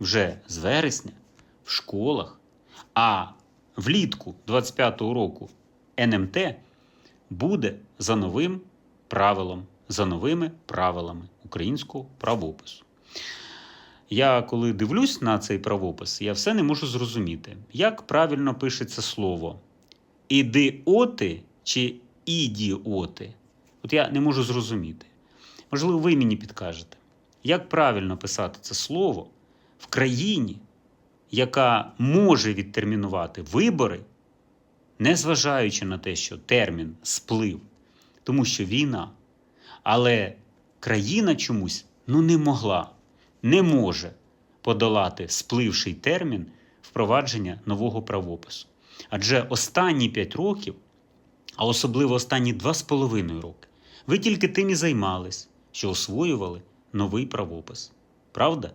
вже з вересня в школах, а влітку 25-го року НМТ буде за новим правилом, за новими правилами українського правопису. Я коли дивлюсь на цей правопис, я все не можу зрозуміти, як правильно пишеться слово ідіоти чи ідіоти. От я не можу зрозуміти. Можливо, ви мені підкажете, як правильно писати це слово в країні, яка може відтермінувати вибори, незважаючи на те, що термін сплив, тому що війна. Але країна чомусь ну не могла, не може подолати спливший термін впровадження нового правопису. Адже останні 5 років, а особливо останні 2,5 роки, ви тільки тим і займались, що освоювали новий правопис. Правда?